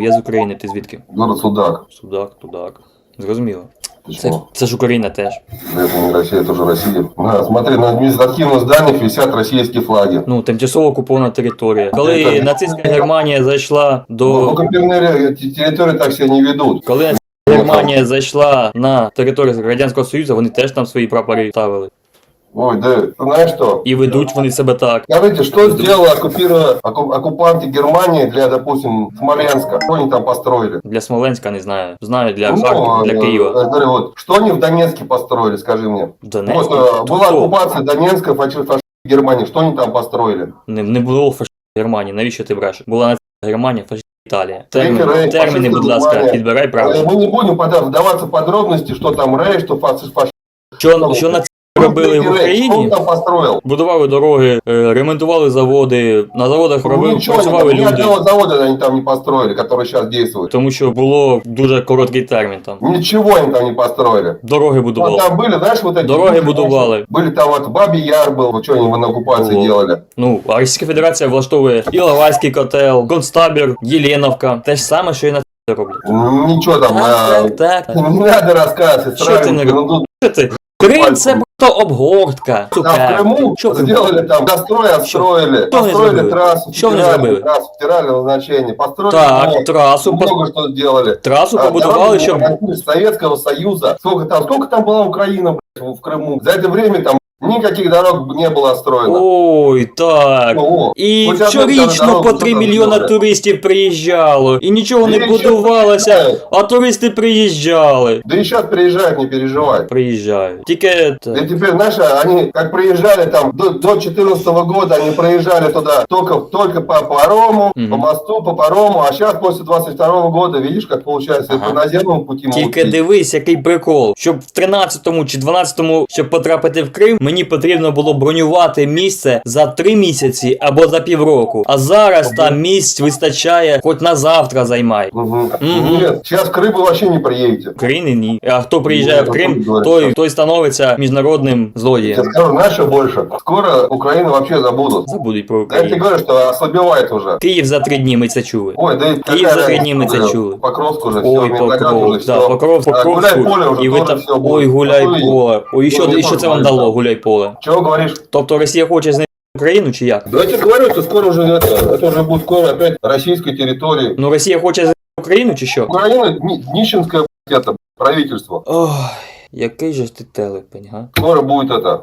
Я з України, ти звідки? Город Судак. Судак, тудак. Зрозуміло. Це, Почему? це ж Україна теж. Это не Россия, это уже Россия. Да, смотри, на административных зданиях висят российские флаги. Ну, тимчасово окупована територія. Коли Це- нацистська Германія зайшла Ну, до. оккупированные территории так себя не ведут. Коли нацистська Германія зайшла на територію Радянського Союзу, вони теж там свої прапори ставили. Ой, да, ты знаешь что? І ведуть вони себе так. Скажите, что сделала оккупира- оку- оккупанты Германии для, допустим, Смоленска? Что они там построили? Для Смоленська не знаю. Знаю для Ну, Харкова, для э, Києва. я говорю, вот, что они в Донецке построили, скажи мне? Донецьк. Вот, э, Хто? была оккупация Донецка, фаши- фашистской Германии, что они там построили? Не, не було фашистської Германії. Навіщо ти бреш? Була нацистська Германія, фашистська Італія. Третій Терміни, рейх, терміни, будь фашистська ласка, Германія. підбирай Э, правильно. Мы не будем пода- вдаваться в подробности, что там рей, что фашист, фашист. Що, що нацисти робили в Что он Україні? там построил? Будували дороги, е, ремонтували заводи, на заводах робили, Ничего, они працювали там, ни люди. одного завода они там не построили, который сейчас действует. Тому що було дуже короткий термін там. Ничего они там не построили. Дороги Вот будували. там были, знаешь, вот эти... Дороги люди, будували. Были там вот Бабий Яр был, вот что они на оккупации О. делали. Ну, а Російська Федерація влаштовує Іловайський котел, Концтабір, Єленовка. Те ж саме, що і на роблять. Ничего там... а, так, так. Не надо рассказывать, Что ты не сравнивать ерунду. Що ти? Крим це просто обгортка. Там в. Крыму Що ви? сделали там, дострой, отстроили, Что они построили трассу, Что они федеральную сделали? трассу, федерального значения, построили Так, мост, трасу, пос- много что сделали. трасу А, побудували, дороги щоб Советского Союза. Сколько там, сколько там была Украина блядь, в Крыму? За это время там никаких дорог не было строено. Ой, так. О, І Хоча щорічно по тут 3 мільйона туристів приїжджало, і нічого не Да і будувалося, а туристи приїжджали. Да и сейчас приезжают, не переживай. Приїжджають. Тільки та, И теперь, знаешь, они как приезжали там до, до 14 года, они проезжали туда только, только по парому, Мгм. по мосту, по парому, а сейчас после 22 года, видишь, как получается, Ага. по наземному могут Тільки дивись, який прикол. Щоб в 13-му чи 12-му, щоб потрапити в Крим, мені потрібно було бронювати місце за 3 місяці або за півроку. А зараз там місць вистачає, хоч на завтра займай. Мгм. Мгм. Нет, сейчас в Крым вы вообще не приедете. України ні. А хто приїжджає в Ну, Крим, говорить, той, що- той становиться міжнародним Я злодієм. скажу, наши больше. Скоро Украину вообще забудут. Забудуть про Я тебе Україну. говорю, что ослабевает уже. Київ за три дні ми це чули. Ой, да и Киев за три дни мы это чули. Покровск уже, Ой, все, Покров, да, Покров, А, Покровську, гуляй поле вже і ви теж там, все буде. ой, гуляй Ну, і- поле. Ой, і що, Ну, не і що це вам можна, дало, так. гуляй поле? Чего говоришь? Тобто Росія хоче знайти Україну чи як? Да я тебе говорю, что скоро уже это, это уже будет скоро опять российской территории. Ну Росія хоче знайти Україну чи що? Украина ни- нищенское блядь, это правительство. Ой, який же ж ти телепень, га? Скоро будет это